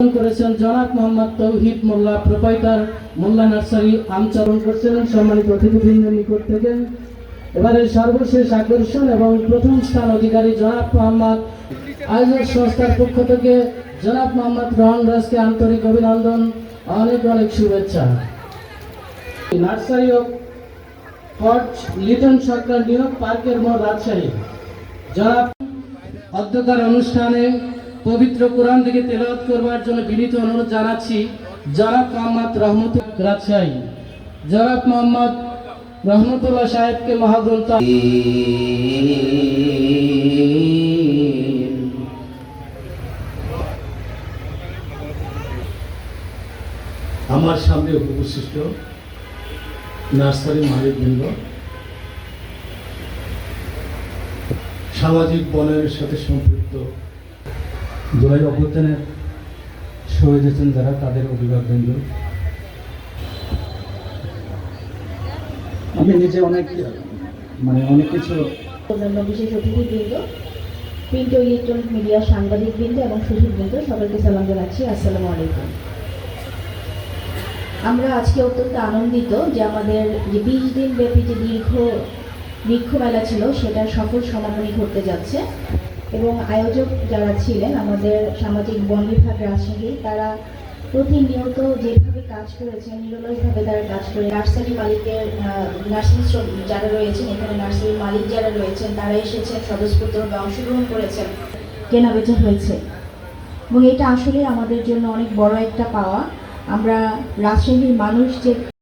করেছেন জনাব Mohammad Touhid Molla proprietor Molla nursery আমচরণ করছিলেন সম্মানিত অতিথিবৃন্দের নিকট থেকে। এবারে সর্বশেষ আকর্ষণ এবং প্রথম স্থান অধিকারী জনাব মোহাম্মদ আয়োজক সংস্থার পক্ষ থেকে জনাব মোহাম্মদ রহন রাজকে আন্তরিক অভিনন্দন, অনেক অনেক শুভেচ্ছা। নার্সারি অফ কট লিটন সরকার নিয়োগ পার্কের মোড় রাজশাহী। জনাব অধ্যকার অনুষ্ঠানে পবিত্র কোরআন থেকে তেলাওয়াত করবার জন্য বিনীত অনুরোধ জানাচ্ছি জনাব মোহাম্মদ রহমত রাজশাহী জনাব মোহাম্মদ রহমতুল্লাহ সাহেবকে মহাগ্রন্থ আমার সামনে উপবিষ্ট নার্সারি মালিকবৃন্দ, সামাজিক বনায়নের সাথে সম্পৃক্ত জুলাই অভ্যুত্থানের শহীদ হয়েছেন যারা, তাদের অভিভাবকবৃন্দ আমি নিজে অনেক মানে অনেক কিছু অন্যান্য বিশেষ অতিথিবৃন্দ, প্রিন্ট ও ইলেকট্রনিক মিডিয়া সাংবাদিকবৃন্দ এবং সুশীলবৃন্দ সবাইকে সালাম জানাচ্ছি। আসসালামু আলাইকুম। আমরা আজকে অত্যন্ত আনন্দিত যে আমাদের যে বিশ দিন ব্যাপী যে দীর্ঘ বৃক্ষ মেলা ছিল, সেটার সফল সমাপনী ঘটতে যাচ্ছে। এবং আয়োজক যারা ছিলেন, আমাদের সামাজিক বন বিভাগ রাজশাহী তারা প্রতিনিয়ত যেভাবে কাজ করেছেন, নিরলসভাবে তারা কাজ করে, নার্সারি মালিকের নার্সারি যারা রয়েছেন, এখানে নার্সারি মালিক যারা রয়েছেন, তারা এসেছেন স্বতঃস্ফূর্তভাবে অংশগ্রহণ করেছেন, কেনাবেচা হয়েছে। এবং এটা আসলে আমাদের জন্য অনেক বড় একটা পাওয়া। আমরা রাজশাহীর মানুষ যে